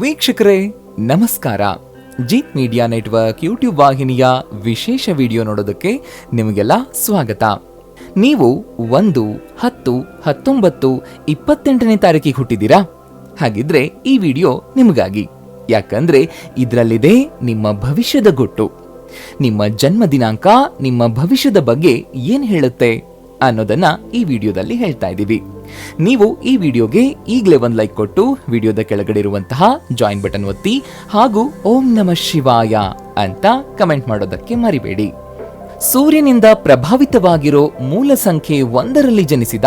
ವೀಕ್ಷಕರೇ, ನಮಸ್ಕಾರ. Jeet media network YouTube ವಾಹಿನಿಯ ವಿಶೇಷ ವಿಡಿಯೋ ನೋಡೋದಕ್ಕೆ ನಿಮಗೆಲ್ಲ ಸ್ವಾಗತ. ನೀವು ಒಂದು, ಹತ್ತು, ಹತ್ತೊಂಬತ್ತು, ಇಪ್ಪತ್ತೆಂಟನೇ ತಾರೀಕಿಗೆ ಹುಟ್ಟಿದ್ದೀರಾ? ಹಾಗಿದ್ರೆ ಈ ವಿಡಿಯೋ ನಿಮಗಾಗಿ. ಯಾಕಂದ್ರೆ ಇದರಲ್ಲಿದೆ ನಿಮ್ಮ ಭವಿಷ್ಯದ ಗುಟ್ಟು. ನಿಮ್ಮ ಜನ್ಮ ದಿನಾಂಕ, ನಿಮ್ಮ ಭವಿಷ್ಯದ ಬಗ್ಗೆ ಏನ್ ಹೇಳುತ್ತೆ ಅನ್ನೋದನ್ನ ಈ ವಿಡಿಯೋದಲ್ಲಿ ಹೇಳ್ತಾ ಇದ್ದೀವಿ. ನೀವು ಈ ವಿಡಿಯೋಗೆ ಈಗಲೇ ಒಂದು ಲೈಕ್ ಕೊಟ್ಟು ವಿಡಿಯೋದ ಕೆಳಗಡೆ ಇರುವಂತಹ ಜಾಯಿನ್ ಬಟನ್ ಒತ್ತಿ ಹಾಗೂ ಓಂ ನಮ ಶಿವಾಯ ಅಂತ ಕಮೆಂಟ್ ಮಾಡೋದಕ್ಕೆ ಮರಿಬೇಡಿ. ಸೂರ್ಯನಿಂದ ಪ್ರಭಾವಿತವಾಗಿರೋ ಮೂಲ ಸಂಖ್ಯೆ ಒಂದರಲ್ಲಿ ಜನಿಸಿದ,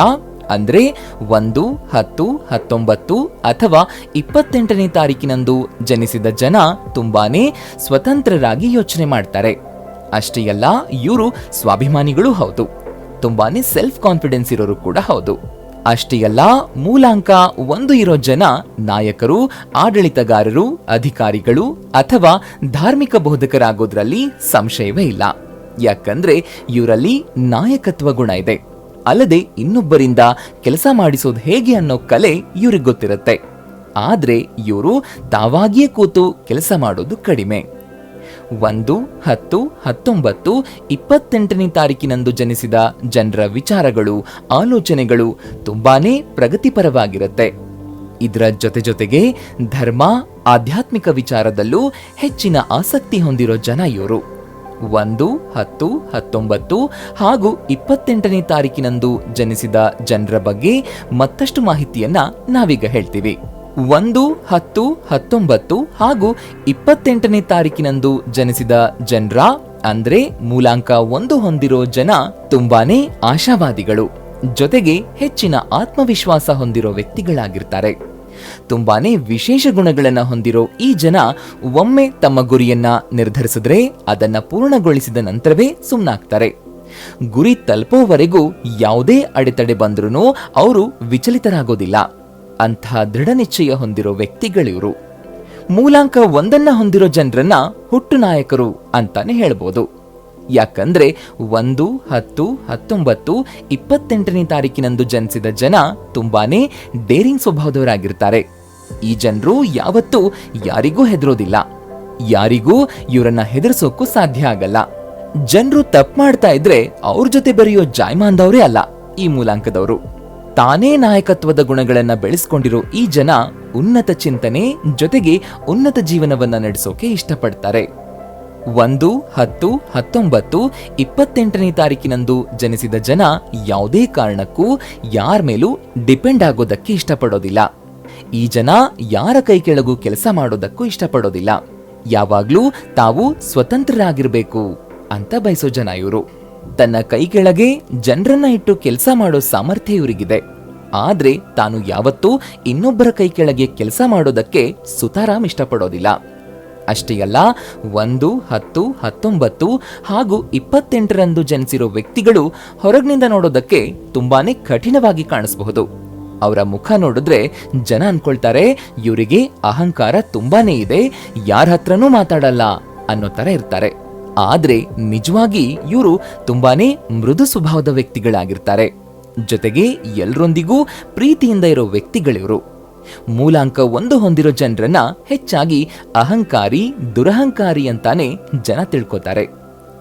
ಅಂದ್ರೆ ಒಂದು, ಹತ್ತು, ಹತ್ತೊಂಬತ್ತು ಅಥವಾ ಇಪ್ಪತ್ತೆಂಟನೇ ತಾರೀಕಿನಂದು ಜನಿಸಿದ ಜನ ತುಂಬಾನೇ ಸ್ವತಂತ್ರರಾಗಿ ಯೋಚನೆ ಮಾಡ್ತಾರೆ. ಅಷ್ಟೇ ಅಲ್ಲ, ಇವರು ಸ್ವಾಭಿಮಾನಿಗಳೂ ಹೌದು. ತುಂಬಾನೇ ಸೆಲ್ಫ್ ಕಾನ್ಫಿಡೆನ್ಸ್ ಇರೋರು ಕೂಡ ಹೌದು. ಅಷ್ಟೇ ಅಲ್ಲ ಮೂಲಾಂಕ ಒಂದು ಇರೋ ಜನ ನಾಯಕರು, ಆಡಳಿತಗಾರರು, ಅಧಿಕಾರಿಗಳು ಅಥವಾ ಧಾರ್ಮಿಕ ಬೋಧಕರಾಗೋದ್ರಲ್ಲಿ ಸಂಶಯವೇ ಇಲ್ಲ. ಯಾಕಂದ್ರೆ ಇವರಲ್ಲಿ ನಾಯಕತ್ವ ಗುಣ ಇದೆ. ಅಲ್ಲದೆ ಇನ್ನೊಬ್ಬರಿಂದ ಕೆಲಸ ಮಾಡಿಸೋದು ಹೇಗೆ ಅನ್ನೋ ಕಲೆ ಇವ್ರಿಗೆ ಗೊತ್ತಿರುತ್ತೆ. ಆದ್ರೆ ಇವರು ತಾವಾಗಿಯೇ ಕೂತು ಕೆಲಸ ಮಾಡೋದು ಕಡಿಮೆ. ಒಂದು, ಹತ್ತು, ಹತ್ತೊಂಬತ್ತು, ಇಪ್ಪತ್ತೆಂಟನೇ ತಾರೀಕಿನಂದು ಜನಿಸಿದ ಜನರ ವಿಚಾರಗಳು, ಆಲೋಚನೆಗಳು ತುಂಬಾನೇ ಪ್ರಗತಿಪರವಾಗಿರುತ್ತೆ. ಇದರ ಜೊತೆ ಜೊತೆಗೆ ಧರ್ಮ, ಆಧ್ಯಾತ್ಮಿಕ ವಿಚಾರದಲ್ಲೂ ಹೆಚ್ಚಿನ ಆಸಕ್ತಿ ಹೊಂದಿರೋ ಜನ ಇವರು. ಒಂದು, ಹತ್ತು, ಹತ್ತೊಂಬತ್ತು ಹಾಗೂ ಇಪ್ಪತ್ತೆಂಟನೇ ತಾರೀಕಿನಂದು ಜನಿಸಿದ ಜನರ ಬಗ್ಗೆ ಮತ್ತಷ್ಟು ಮಾಹಿತಿಯನ್ನ ನಾವೀಗ ಹೇಳ್ತೀವಿ. ಒಂದು, ಹತ್ತು, ಹತ್ತೊಂಬತ್ತು ಹಾಗೂ ಇಪ್ಪತ್ತೆಂಟನೇ ತಾರೀಕಿನಂದು ಜನಿಸಿದ ಜನರ, ಅಂದ್ರೆ ಮೂಲಾಂಕ ಒಂದು ಹೊಂದಿರೋ ಜನ ತುಂಬಾನೇ ಆಶಾವಾದಿಗಳು. ಜೊತೆಗೆ ಹೆಚ್ಚಿನ ಆತ್ಮವಿಶ್ವಾಸ ಹೊಂದಿರೋ ವ್ಯಕ್ತಿಗಳಾಗಿರ್ತಾರೆ. ತುಂಬಾನೇ ವಿಶೇಷ ಗುಣಗಳನ್ನ ಹೊಂದಿರೋ ಈ ಜನ ಒಮ್ಮೆ ತಮ್ಮ ಗುರಿಯನ್ನ ನಿರ್ಧರಿಸಿದ್ರೆ ಅದನ್ನ ಪೂರ್ಣಗೊಳಿಸಿದ ನಂತರವೇ ಸುಮ್ಮನಾಗ್ತಾರೆ ಗುರಿ ತಲುಪೋವರೆಗೂ ಯಾವುದೇ ಅಡೆತಡೆ ಬಂದ್ರೂ ಅವರು ವಿಚಲಿತರಾಗೋದಿಲ್ಲ. ಅಂತಹ ದೃಢ ನಿಶ್ಚಯ ಹೊಂದಿರೋ ವ್ಯಕ್ತಿಗಳಿವರು ಮೂಲಾಂಕ ಒಂದನ್ನ ಹೊಂದಿರೋ ಜನರನ್ನ ಹುಟ್ಟು ನಾಯಕರು ಅಂತಾನೆ ಹೇಳ್ಬೋದು. ಯಾಕಂದ್ರೆ ಒಂದು, ಹತ್ತು, ಹತ್ತೊಂಬತ್ತು, ಇಪ್ಪತ್ತೆಂಟನೇ ತಾರೀಕಿನಂದು ಜನಿಸಿದ ಜನ ತುಂಬಾನೇ ಡೇರಿಂಗ್ ಸ್ವಭಾವದವರಾಗಿರ್ತಾರೆ. ಈ ಜನರು ಯಾವತ್ತೂ ಯಾರಿಗೂ ಹೆದರೋದಿಲ್ಲ. ಯಾರಿಗೂ ಇವರನ್ನ ಹೆದರ್ಸೋಕ್ಕೂ ಸಾಧ್ಯ ಆಗಲ್ಲ. ಜನರು ತಪ್ಪು ಮಾಡ್ತಾ ಇದ್ರೆ ಅವ್ರ ಜೊತೆ ಬರೆಯೋ ಜಾಯ್ಮಾನ್ದವರೇ ಅಲ್ಲ ಈ ಮೂಲಾಂಕದವರು. ತಾನೇ ನಾಯಕತ್ವದ ಗುಣಗಳನ್ನ ಬೆಳೆಸ್ಕೊಂಡಿರೋ ಈ ಜನ ಉನ್ನತ ಚಿಂತನೆ ಜೊತೆಗೆ ಉನ್ನತ ಜೀವನವನ್ನ ನಡೆಸೋಕೆ ಇಷ್ಟಪಡ್ತಾರೆ. ಒಂದು, ಹತ್ತು, ಹತ್ತೊಂಬತ್ತು, ಇಪ್ಪತ್ತೆಂಟನೇ ತಾರೀಕಿನಂದು ಜನಿಸಿದ ಜನ ಯಾವುದೇ ಕಾರಣಕ್ಕೂ ಯಾರ ಮೇಲೂ ಡಿಪೆಂಡ್ ಆಗೋದಕ್ಕೆ ಇಷ್ಟಪಡೋದಿಲ್ಲ. ಈ ಜನ ಯಾರ ಕೈ ಕೆಳಗೂ ಕೆಲಸ ಮಾಡೋದಕ್ಕೂ ಇಷ್ಟಪಡೋದಿಲ್ಲ. ಯಾವಾಗ್ಲೂ ತಾವು ಸ್ವತಂತ್ರರಾಗಿರ್ಬೇಕು ಅಂತ ಬಯಸೋ ಜನ ಇವರು. ತನ್ನ ಕೈಕೆಳಗೆ ಜನರನ್ನ ಇಟ್ಟು ಕೆಲಸ ಮಾಡೋ ಸಾಮರ್ಥ್ಯ ಇವರಿಗಿದೆ. ಆದ್ರೆ ತಾನು ಯಾವತ್ತೂ ಇನ್ನೊಬ್ಬರ ಕೈ ಕೆಳಗೆ ಕೆಲಸ ಮಾಡೋದಕ್ಕೆ ಸುತಾರಾಮ್ ಇಷ್ಟಪಡೋದಿಲ್ಲ. ಅಷ್ಟೇ ಅಲ್ಲ, ಒಂದು, ಹತ್ತು, ಹತ್ತೊಂಬತ್ತು ಹಾಗೂ ಇಪ್ಪತ್ತೆಂಟರಂದು ಜನಿಸಿರೋ ವ್ಯಕ್ತಿಗಳು ಹೊರಗಿನಿಂದ ನೋಡೋದಕ್ಕೆ ತುಂಬಾನೇ ಕಠಿಣವಾಗಿ ಕಾಣಿಸಬಹುದು. ಅವರ ಮುಖ ನೋಡಿದ್ರೆ ಜನ ಅನ್ಕೊಳ್ತಾರೆ, ಇವರಿಗೆ ಅಹಂಕಾರ ತುಂಬಾನೇ ಇದೆ, ಯಾರ ಹತ್ರನೂ ಮಾತಾಡಲ್ಲ ಅನ್ನೋ ತರ ಇರ್ತಾರೆ. ಆದ್ರೆ ನಿಜವಾಗಿ ಇವರು ತುಂಬಾನೇ ಮೃದು ಸ್ವಭಾವದ ವ್ಯಕ್ತಿಗಳಾಗಿರ್ತಾರೆ. ಜೊತೆಗೆ ಎಲ್ರೊಂದಿಗೂ ಪ್ರೀತಿಯಿಂದ ಇರೋ ವ್ಯಕ್ತಿಗಳಿವರು. ಮೂಲಾಂಕ ಒಂದು ಹೊಂದಿರೋ ಜನರನ್ನ ಹೆಚ್ಚಾಗಿ ಅಹಂಕಾರಿ, ದುರಹಂಕಾರಿ ಅಂತಾನೆ ಜನ ತಿಳ್ಕೊತಾರೆ.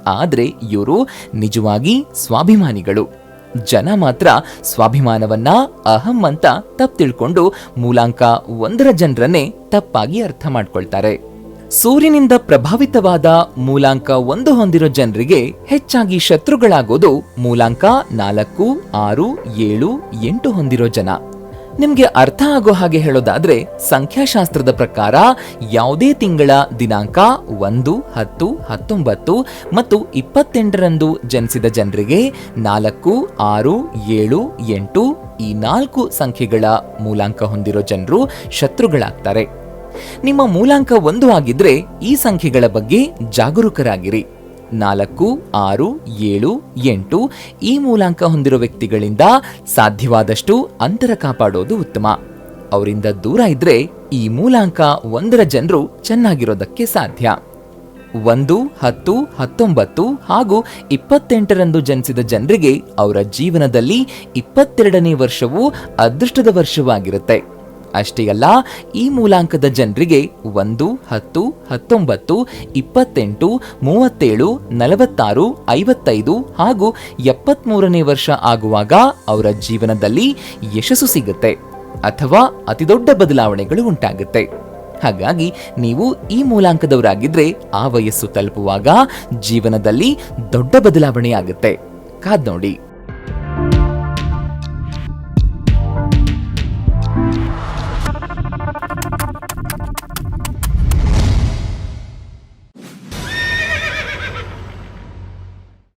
ಆದರೆ ಇವರು ನಿಜವಾಗಿ ಸ್ವಾಭಿಮಾನಿಗಳು. ಜನ ಮಾತ್ರ ಸ್ವಾಭಿಮಾನವನ್ನ ಅಹಂ ಅಂತ ತಪ್ಪು ತಿಳ್ಕೊಂಡು ಮೂಲಾಂಕ ಒಂದರ ಜನರನ್ನೇ ತಪ್ಪಾಗಿ ಅರ್ಥ ಮಾಡ್ಕೊಳ್ತಾರೆ. ಸೂರ್ಯನಿಂದ ಪ್ರಭಾವಿತವಾದ ಮೂಲಾಂಕ ಒಂದು ಹೊಂದಿರೋ ಜನರಿಗೆ ಹೆಚ್ಚಾಗಿ ಶತ್ರುಗಳಾಗೋದು ಮೂಲಾಂಕ ನಾಲ್ಕು, ಆರು, ಏಳು, ಎಂಟು ಹೊಂದಿರೋ ಜನ. ನಿಮ್ಗೆ ಅರ್ಥ ಆಗೋ ಹಾಗೆ ಹೇಳೋದಾದ್ರೆ ಸಂಖ್ಯಾಶಾಸ್ತ್ರದ ಪ್ರಕಾರ ಯಾವುದೇ ತಿಂಗಳ ದಿನಾಂಕ ಒಂದು, ಹತ್ತು, ಹತ್ತೊಂಬತ್ತು ಮತ್ತು ಇಪ್ಪತ್ತೆಂಟರಂದು ಜನಿಸಿದ ಜನರಿಗೆ ನಾಲ್ಕು, ಆರು, ಏಳು, ಎಂಟು ಈ ನಾಲ್ಕು ಸಂಖ್ಯೆಗಳ ಮೂಲಾಂಕ ಹೊಂದಿರೋ ಜನರು ಶತ್ರುಗಳಾಗ್ತಾರೆ. ನಿಮ್ಮ ಮೂಲಾಂಕ ಒಂದು ಆಗಿದ್ರೆ ಈ ಸಂಖ್ಯೆಗಳ ಬಗ್ಗೆ ಜಾಗರೂಕರಾಗಿರಿ. ನಾಲ್ಕು, ಆರು, ಏಳು, ಎಂಟು ಈ ಮೂಲಾಂಕ ಹೊಂದಿರೋ ವ್ಯಕ್ತಿಗಳಿಂದ ಸಾಧ್ಯವಾದಷ್ಟು ಅಂತರ ಕಾಪಾಡೋದು ಉತ್ತಮ. ಅವರಿಂದ ದೂರ ಇದ್ರೆ ಈ ಮೂಲಾಂಕ ಒಂದರ ಜನರು ಚೆನ್ನಾಗಿರೋದಕ್ಕೆ ಸಾಧ್ಯ. ಒಂದು, ಹತ್ತು, ಹತ್ತೊಂಬತ್ತು ಹಾಗೂ ಇಪ್ಪತ್ತೆಂಟರಂದು ಜನಿಸಿದ ಜನರಿಗೆ ಅವರ ಜೀವನದಲ್ಲಿ ಇಪ್ಪತ್ತೆರಡನೇ ವರ್ಷವು ಅದೃಷ್ಟದ ವರ್ಷವಾಗಿರುತ್ತೆ. ಅಷ್ಟೇ ಅಲ್ಲ ಈ ಮೂಲಾಂಕದ ಜನರಿಗೆ ಒಂದು, ಹತ್ತು, ಹತ್ತೊಂಬತ್ತು, ಇಪ್ಪತ್ತೆಂಟು, ಮೂವತ್ತೇಳು, ನಲವತ್ತಾರು, ಐವತ್ತೈದು ಹಾಗೂ ಎಪ್ಪತ್ಮೂರನೇ ವರ್ಷ ಆಗುವಾಗ ಅವರ ಜೀವನದಲ್ಲಿ ಯಶಸ್ಸು ಸಿಗುತ್ತೆ ಅಥವಾ ಅತಿದೊಡ್ಡ ಬದಲಾವಣೆಗಳು ಉಂಟಾಗುತ್ತೆ. ಹಾಗಾಗಿ ನೀವು ಈ ಮೂಲಾಂಕದವರಾಗಿದ್ರೆ ಆ ವಯಸ್ಸು ತಲುಪುವಾಗ ಜೀವನದಲ್ಲಿ ದೊಡ್ಡ ಬದಲಾವಣೆಯಾಗುತ್ತೆ. ಕಾದ್ ನೋಡಿ